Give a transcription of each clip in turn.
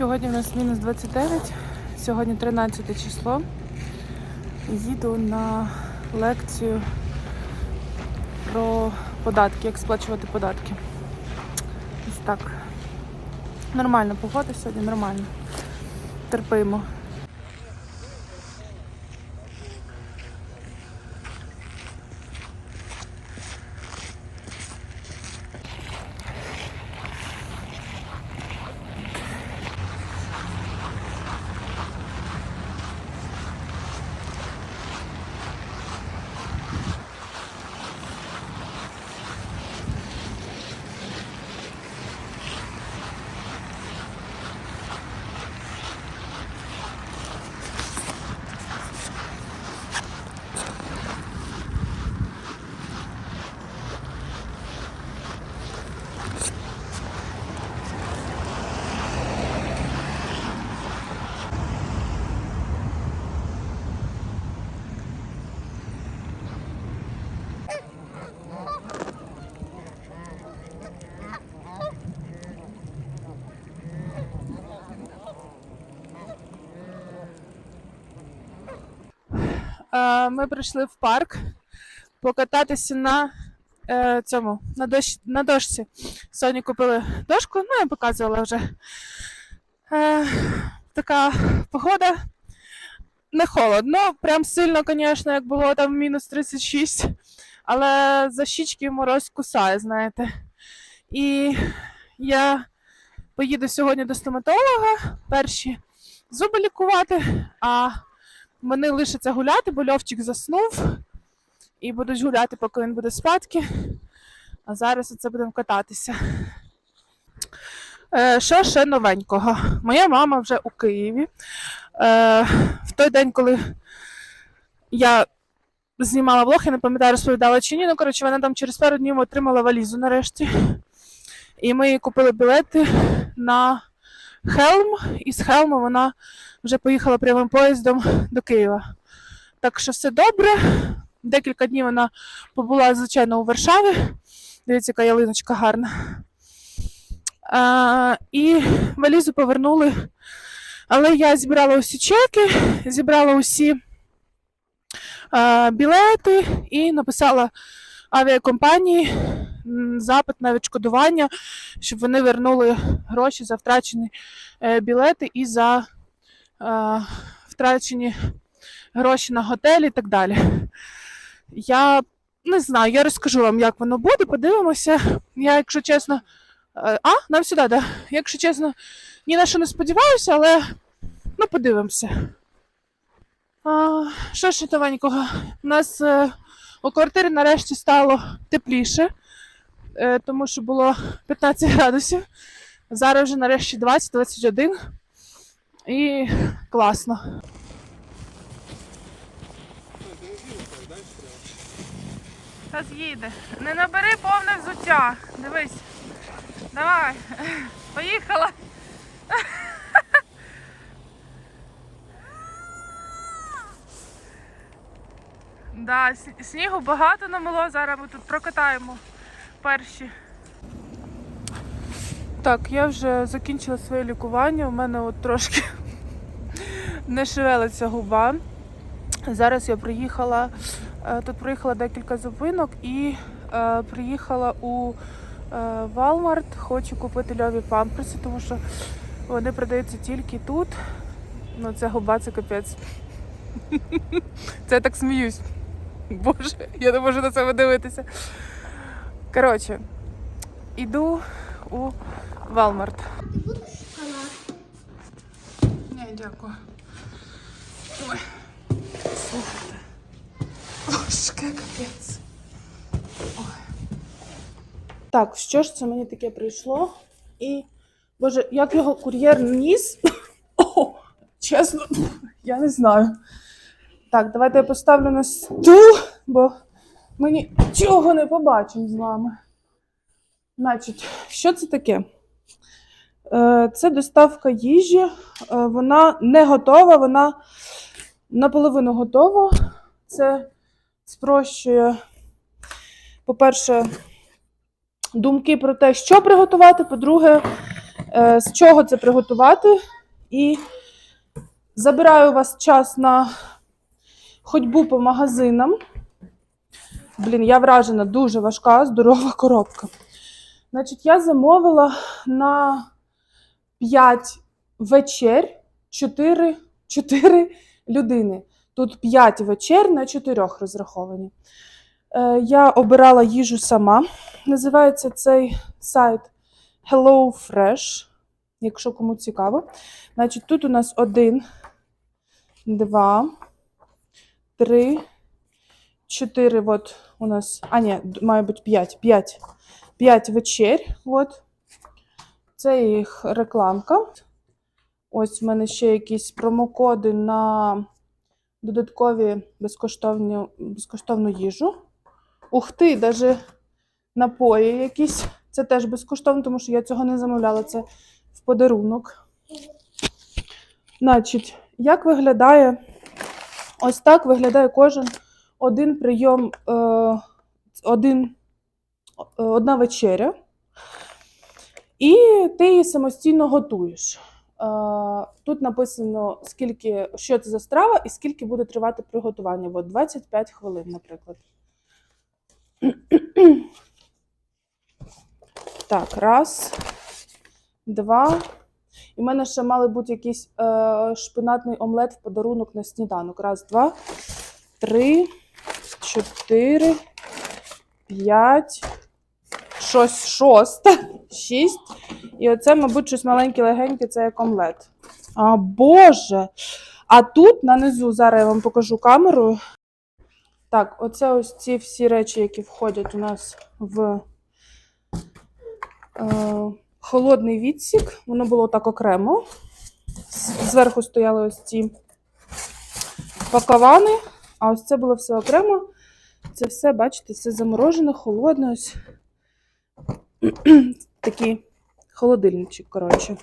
Сьогодні у нас мінус 29, сьогодні 13 число. Їду на лекцію про податки, як сплачувати податки. Ось так. Нормальна погода сьогодні, нормально. Терпимо. Ми прийшли в парк покататися на е, цьому на, дощ, на дошці. Сьогодні купили дошку, ну я показувала вже. Е, така погода. Не холодно, прям сильно, звісно, як було там мінус 36, але за щічки мороз кусає, знаєте. І я поїду сьогодні до стоматолога, перші зуби лікувати, а вони лишаться гуляти, бо Льовчик заснув. І будуть гуляти, поки він буде спадки. А зараз оце будемо кататися. Е, що ще новенького? Моя мама вже у Києві. Е, в той день, коли я знімала влог, я не пам'ятаю, розповідала чи ні. Ну, коротше, вона там через пару днів отримала валізу нарешті. І ми їй купили білети на Хелм, і з Хелму вона вже поїхала прямим поїздом до Києва. Так що все добре. Декілька днів вона побула, звичайно, у Варшаві. Дивіться, яка ялиночка гарна. А, і валізу повернули. Але я зібрала усі чеки, зібрала усі а, білети і написала авіакомпанії запит на відшкодування, щоб вони вернули гроші за втрачені е, білети і за втрачені гроші на готелі і так далі. Я не знаю, я розкажу вам, як воно буде, подивимося. Я, якщо чесно. е, А, нам сюди, да. Якщо чесно, ні на що не сподіваюся, але ну подивимося. А, що ще новенького? У нас е, у квартирі нарешті стало тепліше, е, тому що було 15 градусів. Зараз вже нарешті 20-21. І класно. Зараз їде. Не набери повне взуття. Дивись. Давай. Поїхала. Да, снігу багато намело, зараз ми тут прокатаємо перші. Так, я вже закінчила своє лікування. У мене от трошки не шевелиться губа. Зараз я приїхала, е, тут приїхала декілька зупинок і е, приїхала у е, Walmart. Хочу купити льові памперси, тому що вони продаються тільки тут. Ну, це губа, це капець. Це я так сміюсь. Боже, я не можу на це дивитися. Коротше, іду у Walmart. Ні, дякую. Ой, слухайте. Важке капець. Так, що ж це мені таке прийшло? І, боже, як його кур'єр ніс? О, чесно, я не знаю. Так, давайте я поставлю на стул, бо ми нічого не побачимо з вами. Значить, що це таке? Е, Це доставка їжі. Е, Вона не готова, вона наполовину готова. Це спрощує, по-перше, думки про те, що приготувати. По-друге, е, з чого це приготувати. І забираю у вас час на ходьбу по магазинам. Блін, я вражена, дуже важка, здорова коробка. Значить, я замовила на 5 вечер 4, 4 людини. Тут 5 вечер на 4 розраховані. Е, я обирала їжу сама. Називається цей сайт Hello Fresh, якщо кому цікаво. Значить, тут у нас один, два, три, чотири. От у нас. А, ні, має бути п'ять. П'ять. П'ять вечер. От. Це їх рекламка. Ось в мене ще якісь промокоди на додаткові безкоштовні, безкоштовну їжу. Ух ти, навіть напої якісь. Це теж безкоштовно, тому що я цього не замовляла. Це в подарунок. Значить, як виглядає? Ось так виглядає кожен один прийом, е, один, е, одна вечеря. І ти її самостійно готуєш. Тут написано, скільки, що це за страва і скільки буде тривати приготування. От 25 хвилин, наприклад. Так, раз, два. І в мене ще мали бути якийсь е, шпинатний омлет в подарунок на сніданок. Раз, два, три, чотири, п'ять, щось шосте, шість. І оце, мабуть, щось маленьке, легеньке, це як омлет. А Боже! А тут нанизу, зараз я вам покажу камерою. Так, оце ось ці всі речі, які входять у нас в е, холодний відсік. Воно було так окремо. Зверху стояли ось ці паковани, а ось це було все окремо. Це все, бачите, все заморожене, холодне. Ось такий холодильничок, коротше.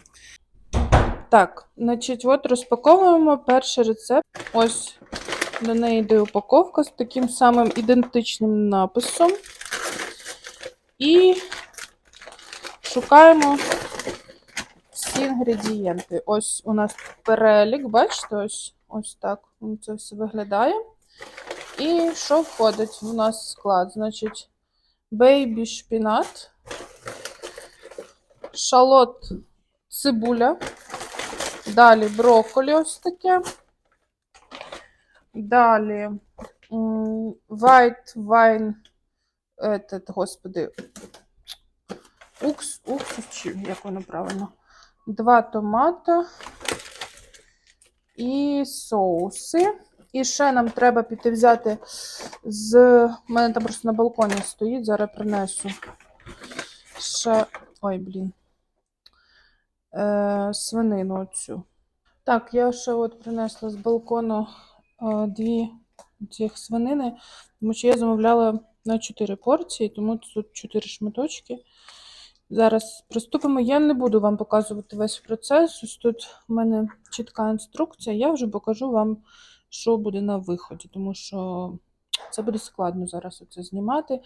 Так, значить, от розпаковуємо перший рецепт. Ось до неї йде упаковка з таким самим ідентичним написом. І шукаємо всі інгредієнти. Ось у нас перелік, бачите, ось, ось так це все виглядає. І що входить в нас склад? Значить, бейбі шпінат, шалот, цибуля, далі брокколі ось таке. Далі white wine, этот, господи, укс, уксус, чи як воно правильно? Два томата і соуси. І ще нам треба піти взяти з. У мене там просто на балконі стоїть, зараз принесу. Ще. Ой, блін. Е, свинину оцю. Так, я ще от принесла з балкону е, дві цих свинини, тому що я замовляла на 4 порції, тому тут 4 шматочки. Зараз приступимо. Я не буду вам показувати весь процес. Ось тут в мене чітка інструкція. Я вже покажу вам, що буде на виході, тому що це буде складно зараз оце знімати.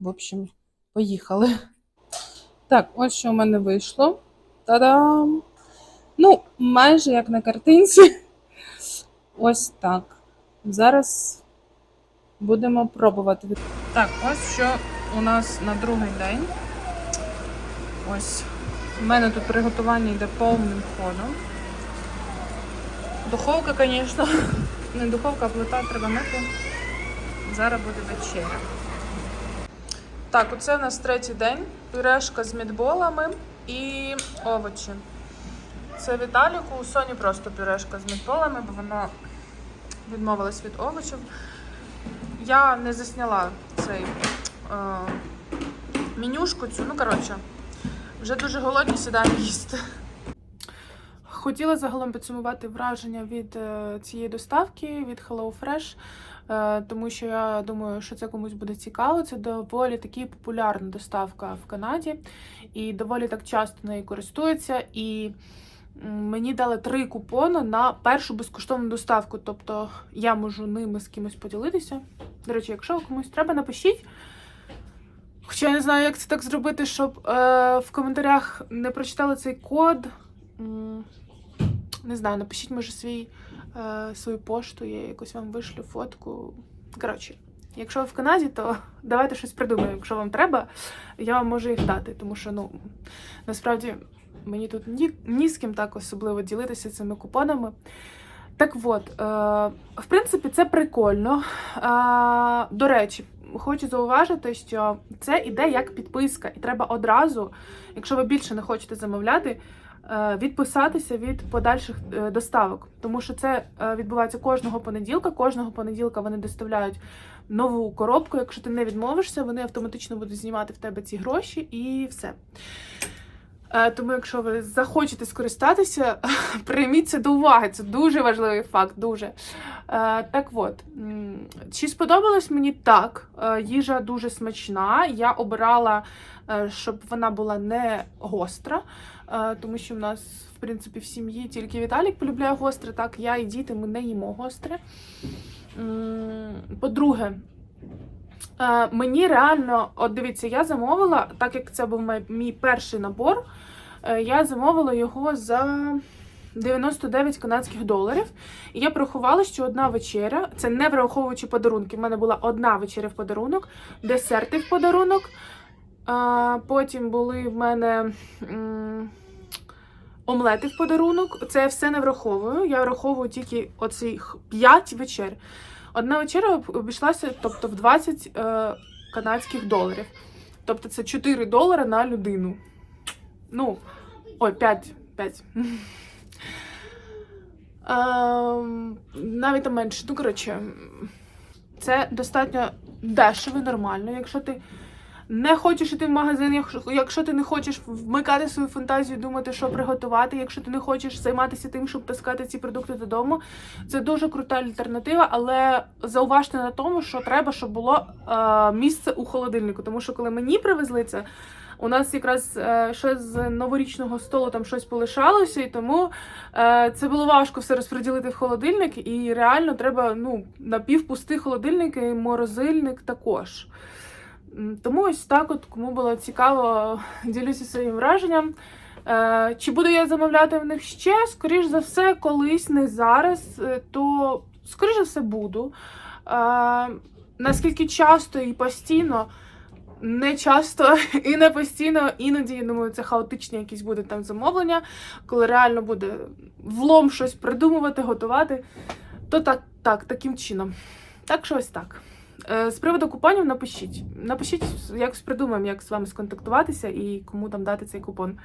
В общем, поїхали. Так, ось що в мене вийшло. Та-дам! Ну, майже як на картинці. Ось так. Зараз будемо пробувати. Так, ось що у нас на другий день. Ось. У мене тут приготування йде повним ходом. Духовка, звісно, не духовка, а плита треба мити. Зараз буде вечеря. Так, оце у нас третій день. Пюрешка з мідболами і овочі. Це Віталіку, у Соні просто пюрешка з мідболами, бо вона відмовилась від овочів. Я не засняла цей е, менюшку цю, ну коротше, вже дуже голодні сідаємо їсти. Хотіла загалом підсумувати враження від е, цієї доставки від HelloFresh, е, тому що я думаю, що це комусь буде цікаво. Це доволі таки популярна доставка в Канаді, і доволі так часто нею користуються. І мені дали три купони на першу безкоштовну доставку. Тобто я можу ними з кимось поділитися. До речі, якщо комусь треба, напишіть. Хоча я не знаю, як це так зробити, щоб е, в коментарях не прочитали цей код. Не знаю, напишіть, може, свій, е, свою пошту, я якось вам вишлю фотку. Коротше, якщо ви в Канаді, то давайте щось придумаємо. Якщо вам треба, я вам можу їх дати, тому що ну насправді мені тут ні, ні з ким так особливо ділитися цими купонами. Так от, е, в принципі, це прикольно. Е, до речі, хочу зауважити, що це іде як підписка, і треба одразу, якщо ви більше не хочете замовляти, відписатися від подальших е, доставок. Тому що це е, відбувається кожного понеділка. Кожного понеділка вони доставляють нову коробку. Якщо ти не відмовишся, вони автоматично будуть знімати в тебе ці гроші і все. Е, Тому, якщо ви захочете скористатися, прийміть це до уваги. Це дуже важливий факт. Дуже. Е, Так от, чи сподобалось мені так? Е, Їжа дуже смачна. Я обирала, е, щоб вона була не гостра, е, тому що в нас, в принципі, в сім'ї тільки Віталік полюбляє гостре. Так, я і діти ми не їмо гостре. По-друге, Е, мені реально, от дивіться, я замовила, так як це був мій, перший набор, е, я замовила його за 99 канадських доларів. І я порахувала, що одна вечеря, це не враховуючи подарунки. в мене була одна вечеря в подарунок, десерти в подарунок. Потім були в мене омлети в подарунок. Це я все не враховую. Я враховую тільки оцих 5 вечер. Одна вечеря обійшлася тобто, в 20 е, канадських доларів. Тобто це 4 долари на людину. Ну, ой, 5. 5. Ем, навіть менше. Ну, коротше, це достатньо дешево і нормально. Якщо ти не хочеш іти в магазин, якщо, якщо ти не хочеш вмикати свою фантазію, думати, що приготувати, якщо ти не хочеш займатися тим, щоб таскати ці продукти додому, це дуже крута альтернатива, але зауважте на тому, що треба, щоб було е, місце у холодильнику. Тому що коли мені привезли це, у нас якраз е, ще з новорічного столу там щось полишалося, і тому е, це було важко все розподілити в холодильник, і реально треба ну, напівпустий холодильник і морозильник також. Тому ось так, от кому було цікаво, ділюся своїм враженням. Е, чи буду я замовляти в них ще? Скоріш за все, колись, не зараз, е, то скоріш за все буду. Е, наскільки часто і постійно, не часто і не постійно, іноді, я думаю, це хаотичні якісь будуть там замовлення, коли реально буде влом щось придумувати, готувати, то так, так, таким чином. Так що ось так. Е, З приводу купонів напишіть. Напишіть, якось придумаємо, як з вами сконтактуватися і кому там дати цей купон.